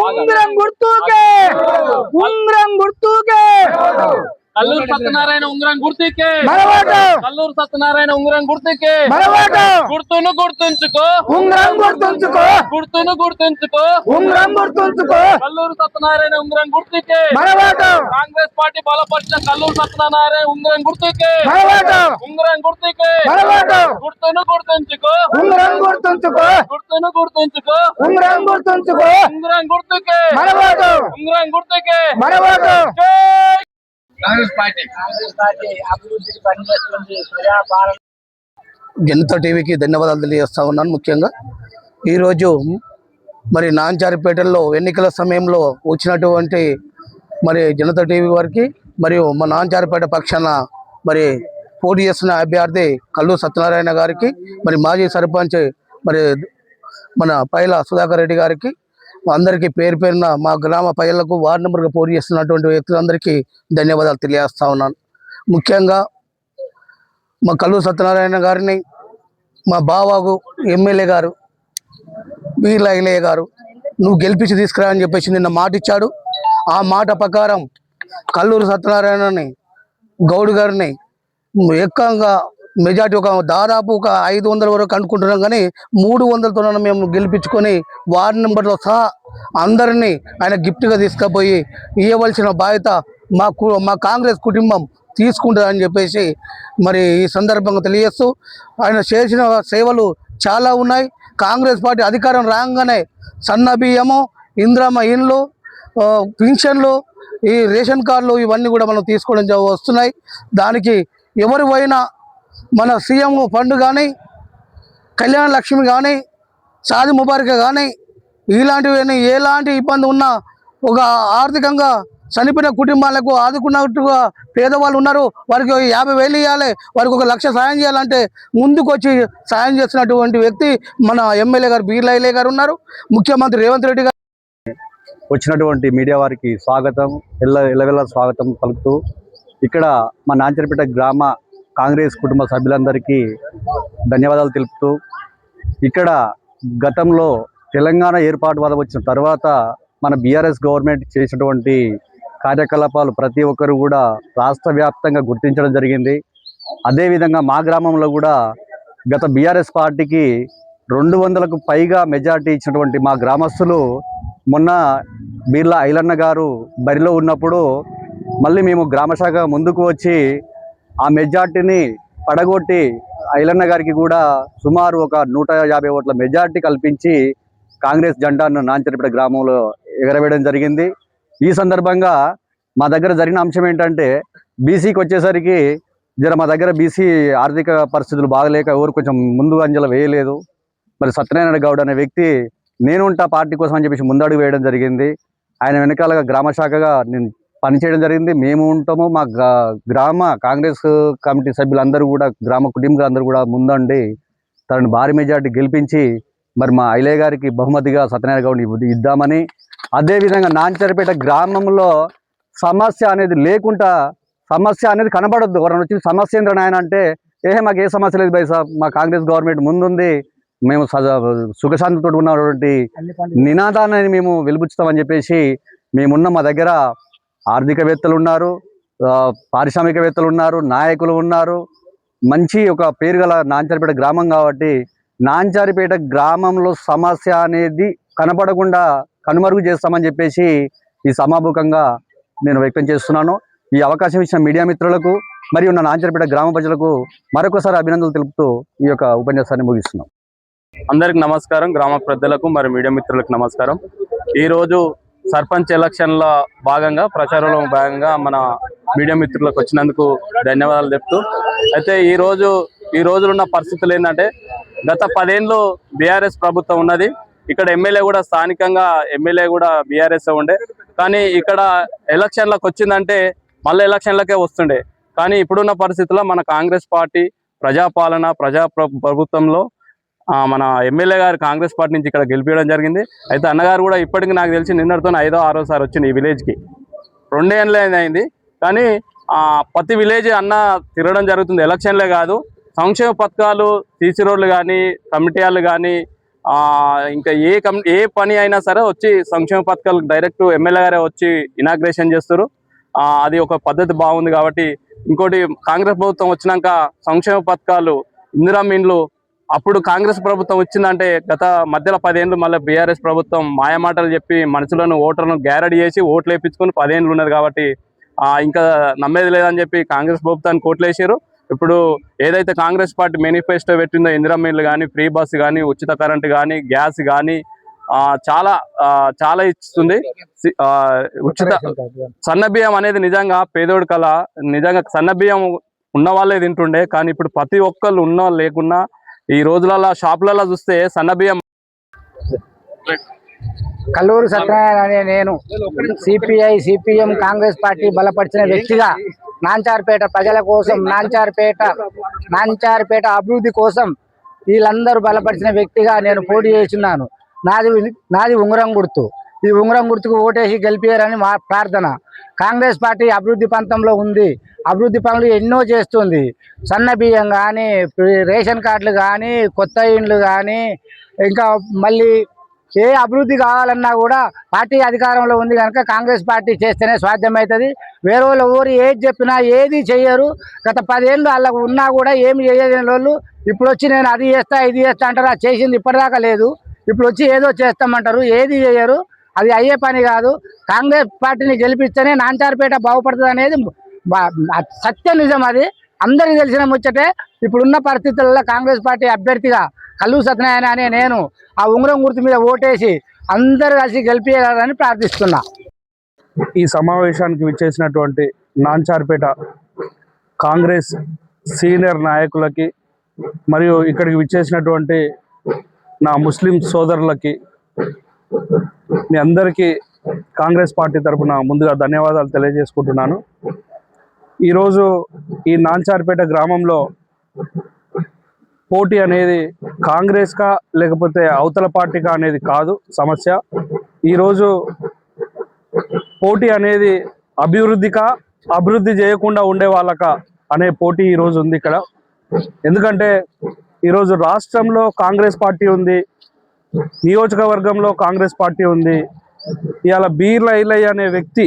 ఉంగరం గుర్తుకే ఉంగరం గుర్తుకే కల్లూరు సత్యనారాయణ ఉంగరం గుర్తుకే. కల్లూరు సత్యనారాయణ ఉంగరం గుర్తుకే. గుర్తును గుర్తుంచుకో. ఉంగరం గుర్తుంచుకో. గుర్తును గుర్తుంచుకో. ఉంగరం గుర్తుంచుకో. కల్లూరు సత్యనారాయణ ఉంగరం గుర్తుకే. కాంగ్రెస్ పార్టీ బలపరిచిన కల్లూరు సత్యనారాయణ ఉంగరం గుర్తుకే. ఉంగరం గుర్తుకే. గుర్తును గుర్తుంచుకో. ఉంగరం గుర్తుంచుకో. గుర్తును గుర్తుంచుకో. ఉంగరం గుర్తుంచుకో. ఉంగరం గుర్తుకే. ఉంగరం గుర్తుకే. మనవాడు జై కాంగ్రెస్ పార్టీ అభివృద్ధికి పనిచేస్తుంది ప్రజాపాలన జనతా టీవీకి ధన్యవాదాలు తెలియజేస్తా ఉన్నాను ముఖ్యంగా. ఈరోజు మరి నాంచారిపేటల్లో ఎన్నికల సమయంలో వచ్చినటువంటి మరి జనతా టీవీ వారికి మరియు మా నాంచారిపేట పక్షాన మరి పోటీ చేస్తున్న అభ్యర్థి కల్లు సత్యనారాయణ గారికి మరి మాజీ సర్పంచ్ మరి మన పైల సుధాకర్ రెడ్డి గారికి అందరికీ పేరు పేరున మా గ్రామ ప్రజలకు వార్డు నెంబర్గా పోటీ చేస్తున్నటువంటి వ్యక్తులందరికీ ధన్యవాదాలు తెలియజేస్తా ఉన్నాను. ముఖ్యంగా మా కల్లు సత్యనారాయణ గారిని మా బావాగు ఎమ్మెల్యే గారు వీర్ల ఐలయ్య గారు నువ్వు గెలిపించి తీసుకురావని చెప్పేసి నిన్న మాట ఇచ్చాడు ఆ మాట ప్రకారం కల్లూరు సత్యనారాయణని గౌడ్ గారిని ఎక్కువగా మెజార్టీ ఒక దాదాపు ఒక ఐదు వందల వరకు అనుకుంటున్నాం కానీ మూడు వందలతో మేము గెలిపించుకొని వార్డు నెంబర్తో సహా అందరినీ ఆయన గిఫ్ట్గా తీసుకుపోయి ఇవ్వవలసిన బాధ్యత మా కు- మా కాంగ్రెస్ కుటుంబం తీసుకుంటుందని చెప్పేసి మరి ఈ సందర్భంగా తెలియజేస్తూ ఆయన చేసిన సేవలు చాలా ఉన్నాయి. కాంగ్రెస్ పార్టీ అధికారం రాగానే సన్న బియ్యము ఇంద్రమ్మ ఇండ్లు పింఛన్లు ఈ రేషన్ కార్డులు ఇవన్నీ కూడా మనం తీసుకోవడం వస్తున్నాయి. దానికి ఎవరు పోయినా మన సీఎం ఫండ్ కానీ కళ్యాణ లక్ష్మి కానీ సాది ముబారక కానీ ఇలాంటివి ఎలాంటి ఇబ్బంది ఉన్నా ఒక ఆర్థికంగా చనిపోయిన కుటుంబాలకు ఆదుకున్నట్టుగా పేదవాళ్ళు ఉన్నారు. వారికి యాభై వేలు ఇవ్వాలి వారికి ఒక లక్ష సాయం చేయాలంటే ముందుకొచ్చి సాయం చేసినటువంటి వ్యక్తి మన ఎమ్మెల్యే గారు బీర్లైలే గారు ఉన్నారు. ముఖ్యమంత్రి రేవంత్ రెడ్డి గారు. వచ్చినటువంటి మీడియా వారికి స్వాగతం ఎల్ల ఎల్లవెల్ల స్వాగతం పలుకుతూ ఇక్కడ మా నాంచరపేట గ్రామ కాంగ్రెస్ కుటుంబ సభ్యులందరికీ ధన్యవాదాలు తెలుపుతూ ఇక్కడ గతంలో తెలంగాణ ఏర్పాటు వల్ల వచ్చిన తర్వాత మన బీఆర్ఎస్ గవర్నమెంట్ చేసినటువంటి కార్యకలాపాలు ప్రతి ఒక్కరు కూడా రాష్ట్ర వ్యాప్తంగా గుర్తించడం జరిగింది. అదేవిధంగా మా గ్రామంలో కూడా గత బీఆర్ఎస్ పార్టీకి రెండు వందలకు పైగా మెజార్టీ ఇచ్చినటువంటి మా గ్రామస్తులు మొన్న బీర్లా ఐలన్న గారు బరిలో ఉన్నప్పుడు మళ్ళీ మేము గ్రామశాఖ ముందుకు వచ్చి ఆ మెజార్టీని పడగొట్టి ఐలన్న గారికి కూడా సుమారు ఒక నూట యాభై ఓట్ల మెజార్టీ కల్పించి కాంగ్రెస్ జెండాను నాంచరిపేట గ్రామంలో ఎగరవేయడం జరిగింది. ఈ సందర్భంగా మా దగ్గర జరిగిన అంశం ఏంటంటే బీసీకి వచ్చేసరికి జర మా దగ్గర బీసీ ఆర్థిక పరిస్థితులు బాగలేక ఎవరు కొంచెం ముందు అంజల వేయలేదు. మరి సత్యనారాయణ గౌడ్ అనే వ్యక్తి నేనుంటా పార్టీ కోసం అని చెప్పేసి ముందడుగు వేయడం జరిగింది. ఆయన వెనకాలగా గ్రామ శాఖగా నేను పనిచేయడం జరిగింది. మేము ఉంటాము. మా గ్రా- గ్రామ కాంగ్రెస్ కమిటీ సభ్యులందరూ కూడా గ్రామ కుటుంబాలందరూ కూడా ముందండి తనని భారీ మెజార్టీ గెలిపించి మరి మా ఐలయ్య గారికి బహుమతిగా సత్యనారాయణ గౌడ్ ఇద్దామని. అదేవిధంగా నాంచరిపేట గ్రామంలో సమస్య అనేది లేకుండా సమస్య అనేది కనబడద్దు. ఎవరైనా వచ్చి సమస్య ఏంద్ర నాయన అంటే ఏ మాకు ఏ సమస్య లేదు బై సాబ్ మా కాంగ్రెస్ గవర్నమెంట్ ముందుంది. మేము సజ- సుఖశాంతితో ఉన్నటువంటి నినాదాన్ని మేము వెలుబుచ్చుతామని చెప్పేసి మేమున్న మా దగ్గర ఆర్థికవేత్తలు ఉన్నారు పారిశ్రామికవేత్తలు ఉన్నారు నాయకులు ఉన్నారు. మంచి ఒక పేరు గల నాంచారిపేట గ్రామం కాబట్టి నాంచారిపేట గ్రామంలో సమస్య అనేది కనపడకుండా కనుమరుగు చేస్తామని చెప్పేసి ఈ సమాముఖంగా నేను వ్యక్తం చేస్తున్నాను. ఈ అవకాశం ఇచ్చిన మీడియా మిత్రులకు మరియు నా నాంచారిపేట గ్రామ ప్రజలకు మరొకసారి అభినందనలు తెలుపుతూ ఈ యొక్క ఉపన్యాసాన్ని ముగిస్తున్నాం. అందరికి నమస్కారం. గ్రామ పెద్దలకు మరి మీడియా మిత్రులకు నమస్కారం. ఈ రోజు సర్పంచ్ ఎలక్షన్లో భాగంగా ప్రచారంలో భాగంగా మన మీడియా మిత్రులకు వచ్చినందుకు ధన్యవాదాలు చెప్తూ అయితే ఈ రోజు ఈ రోజులున్న పరిస్థితులు ఏంటంటే గత పదేళ్ళు బీఆర్ఎస్ ప్రభుత్వం ఉన్నది. ఇక్కడ ఎమ్మెల్యే కూడా స్థానికంగా ఎమ్మెల్యే కూడా బీఆర్ఎస్ ఉండే. కానీ ఇక్కడ ఎలక్షన్లకు వచ్చిందంటే మళ్ళీ ఎలక్షన్లకే వస్తుండే. కానీ ఇప్పుడున్న పరిస్థితుల్లో మన కాంగ్రెస్ పార్టీ ప్రజాపాలన ప్రజా ప్రభుత్వంలో మన ఎమ్మెల్యే గారు కాంగ్రెస్ పార్టీ నుంచి ఇక్కడ గెలిపించడం జరిగింది. అయితే అన్నగారు కూడా ఇప్పటికి నాకు తెలిసి నిన్నటితో ఐదో ఆరో సార్ వచ్చింది ఈ విలేజ్కి రెండే ఏళ్ళే అయింది కానీ ప్రతి విలేజ్ అన్న తిరగడం జరుగుతుంది. ఎలక్షన్లే కాదు. సంక్షేమ పథకాలు సీసీ రోడ్లు కానీ కమిటీలు కానీ ఇంకా ఏ కం ఏ పని అయినా సరే వచ్చి సంక్షేమ పథకాలు డైరెక్ట్ ఎమ్మెల్యే గారే వచ్చి ఇనాగ్రేషన్ చేస్తారు. అది ఒక పద్ధతి బాగుంది కాబట్టి ఇంకోటి కాంగ్రెస్ ప్రభుత్వం వచ్చినాక సంక్షేమ పథకాలు ఇందిరా మీన్లు అప్పుడు కాంగ్రెస్ ప్రభుత్వం వచ్చిందంటే గత మధ్యలో పదేళ్ళు మళ్ళీ బీఆర్ఎస్ ప్రభుత్వం మాయమాటలు చెప్పి మనుషులను ఓటర్లను గ్యారడీ చేసి ఓట్లు వేయించుకొని పదేళ్ళు ఉన్నది కాబట్టి ఇంకా నమ్మేది లేదని చెప్పి కాంగ్రెస్ ప్రభుత్వాన్ని కోట్లేసారు ఇప్పుడు ఏదైతే కాంగ్రెస్ పార్టీ మేనిఫెస్టో పెట్టిందో ఇందిరా కానీ ఫ్రీ బస్సు కానీ ఉచిత కరెంట్ కానీ గ్యాస్ కానీ చాలా చాలా ఇస్తుంది. సి- ఉచిత సన్న బియ్యం అనేది నిజంగా పేదోడి కళ. నిజంగా సన్న బియ్యం ఉన్న వాళ్ళే తింటుండే. కానీ ఇప్పుడు ప్రతి ఒక్కళ్ళు ఉన్న లేకున్నా ఈ రోజులలో షాపులలో చూస్తే సన్నబియ్యం కల్లూరు సత్యనారాయణ అనే నేను సిపిఐ సిపిఎం కాంగ్రెస్ పార్టీ బలపరిచిన వ్యక్తిగా నాంచార్పేట ప్రజల కోసం నాంచార్పేట నాంచార్పేట అభివృద్ధి కోసం వీళ్ళందరూ బలపరిచిన వ్యక్తిగా నేను పోటీ చేస్తున్నాను. నాది నాది ఉంగరం గుర్తు. ఈ ఉంగరం గుర్తుకు ఓటేసి గెలిపారని మా ప్రార్థన. కాంగ్రెస్ పార్టీ అభివృద్ధి పంతంలో ఉంది. అభివృద్ధి పనులు ఎన్నో చేస్తుంది. సన్న బియ్యం కానీ రేషన్ కార్డులు కానీ కొత్త ఇండ్లు కానీ ఇంకా మళ్ళీ ఏ అభివృద్ధి కావాలన్నా కూడా పార్టీ అధికారంలో ఉంది కనుక కాంగ్రెస్ పార్టీ చేస్తేనే సాధ్యమవుతుంది వేరే వాళ్ళు ఊరు ఏది చెప్పినా ఏది చెయ్యరు. గత పదేళ్ళు వాళ్ళకు ఉన్నా కూడా ఏమి చేయలేని వాళ్ళు ఇప్పుడు వచ్చి నేను అది చేస్తా ఇది చేస్తా అంటారు. చేసింది ఇప్పటిదాకా లేదు. ఇప్పుడు వచ్చి ఏదో చేస్తామంటారు ఏది చేయరు అది అయ్యే పని కాదు. కాంగ్రెస్ పార్టీని గెలిపిస్తేనే నాంచారిపేట బాగుపడుతుంది అనేది సత్య నిజం అది. అందరికీ తెలిసిన ముచ్చటే ఇప్పుడున్న పరిస్థితుల్లో కాంగ్రెస్ పార్టీ అభ్యర్థిగా కల్లు సత్యనారాయణ అనే నేను ఆ ఉంగరం గుర్తు మీద ఓటేసి అందరు కలిసి గెలిపించాలని ప్రార్థిస్తున్నా. ఈ సమావేశానికి విచ్చేసినటువంటి నాంచార్పేట కాంగ్రెస్ సీనియర్ నాయకులకి మరియు ఇక్కడికి విచ్చేసినటువంటి నా ముస్లిం సోదరులకి మీ అందరికీ కాంగ్రెస్ పార్టీ తరపున ముందుగా ధన్యవాదాలు తెలియజేసుకుంటున్నాను. ఈరోజు ఈ నాంచార్పేట గ్రామంలో పోటీ అనేది కాంగ్రెస్కా లేకపోతే అవతల పార్టీకా అనేది కాదు సమస్య. ఈరోజు పోటీ అనేది అభివృద్ధికా అభివృద్ధి చేయకుండా ఉండే వాళ్ళక అనే పోటీ ఈరోజు ఉంది ఇక్కడ. ఎందుకంటే ఈరోజు రాష్ట్రంలో కాంగ్రెస్ పార్టీ ఉంది నియోజకవర్గంలో కాంగ్రెస్ పార్టీ ఉంది. ఇవాళ బీర్ల ఐలయ్య అనే వ్యక్తి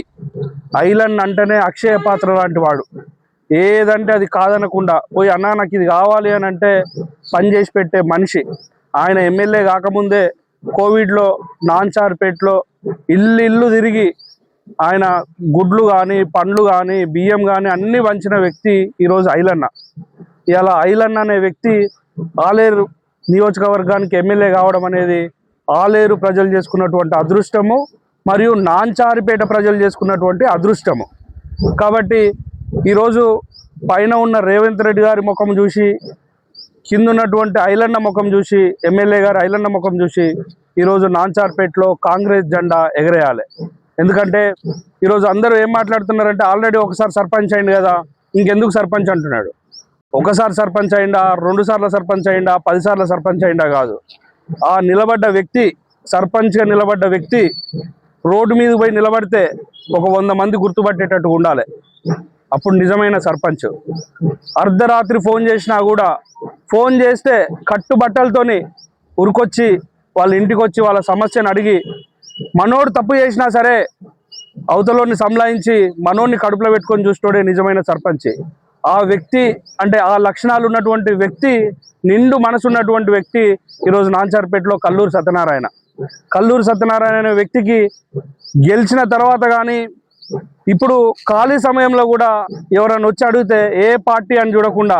ఐలన్ అంటేనే అక్షయ పాత్ర లాంటి వాడు. ఏదంటే అది కాదనకుండా పోయి అన్నా నాకు ఇది కావాలి అని అంటే పని చేసి పెట్టే మనిషి. ఆయన ఎమ్మెల్యే కాకముందే కోవిడ్లో నాన్చార్పేట్లో ఇల్లు ఇల్లు తిరిగి ఆయన గుడ్లు కానీ పండ్లు కానీ బియ్యం కానీ అన్ని వంచిన వ్యక్తి ఈరోజు ఐలన్న. ఇవాళ ఐలన్న అనే వ్యక్తి ఆలేరు నియోజకవర్గానికి ఎమ్మెల్యే కావడం అనేది ఆలేరు ప్రజలు చేసుకున్నటువంటి అదృష్టము మరియు నాంచారిపేట ప్రజలు చేసుకున్నటువంటి అదృష్టము. కాబట్టి ఈరోజు పైన ఉన్న రేవంత్ రెడ్డి గారి ముఖం చూసి కింద ఉన్నటువంటి ఐలన్న ముఖం చూసి ఎమ్మెల్యే గారు ఐలన్న ముఖం చూసి ఈరోజు నాంచార్పేటలో కాంగ్రెస్ జెండా ఎగరేయాలి. ఎందుకంటే ఈరోజు అందరూ ఏం మాట్లాడుతున్నారంటే ఆల్రెడీ ఒకసారి సర్పంచ్ అయింది కదా ఇంకెందుకు సర్పంచ్ అంటున్నాడు. ఒకసారి సర్పంచ్ అయిందా రెండు సార్లు సర్పంచ్ అయిందా పది సార్లు సర్పంచ్ అయిందా కాదు. ఆ నిలబడ్డ వ్యక్తి సర్పంచ్గా నిలబడ్డ వ్యక్తి రోడ్డు మీద పోయి నిలబడితే ఒక వంద మంది గుర్తుపట్టేటట్టు ఉండాలి. అప్పుడు నిజమైన సర్పంచ్. అర్ధరాత్రి ఫోన్ చేసినా కూడా ఫోన్ చేస్తే కట్టుబట్టలతోని ఉరికొచ్చి వాళ్ళ ఇంటికి వచ్చి వాళ్ళ సమస్యను అడిగి మనోడు తప్పు చేసినా సరే అవతలోని సంలాయించి మనోడిని కడుపులో పెట్టుకొని చూసినోడే నిజమైన సర్పంచ్. ఆ వ్యక్తి అంటే ఆ లక్షణాలు ఉన్నటువంటి వ్యక్తి నిండు మనసు ఉన్నటువంటి వ్యక్తి ఈరోజు నాంచార్పేటలో కల్లూరు సత్యనారాయణ. కల్లూరు సత్యనారాయణ అనే వ్యక్తికి గెలిచిన తర్వాత కానీ ఇప్పుడు ఖాళీ సమయంలో కూడా ఎవరైనా వచ్చి అడిగితే ఏ పార్టీ అని చూడకుండా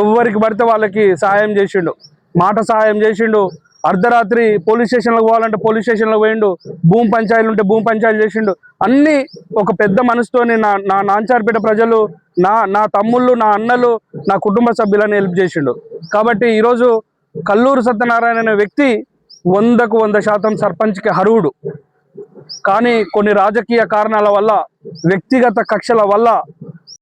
ఎవరికి పడితే వాళ్ళకి సహాయం చేసిండు. మాట సహాయం చేసిండు. అర్ధరాత్రి పోలీస్ స్టేషన్లకు పోవాలంటే పోలీస్ స్టేషన్లో పోయిండు భూమి పంచాయతీలు ఉంటే భూమి పంచాయతీలు చేసిండు. అన్ని ఒక పెద్ద మనసుతోని నా నా నాంచార్పేట ప్రజలు నా నా తమ్ముళ్ళు నా అన్నలు నా కుటుంబ సభ్యులని హెల్ప్ చేసిండు. కాబట్టి ఈరోజు కల్లూరు సత్యనారాయణ అనే వ్యక్తి వందకు వంద శాతం సర్పంచ్కి అర్హుడు కానీ కొన్ని రాజకీయ కారణాల వల్ల వ్యక్తిగత కక్షల వల్ల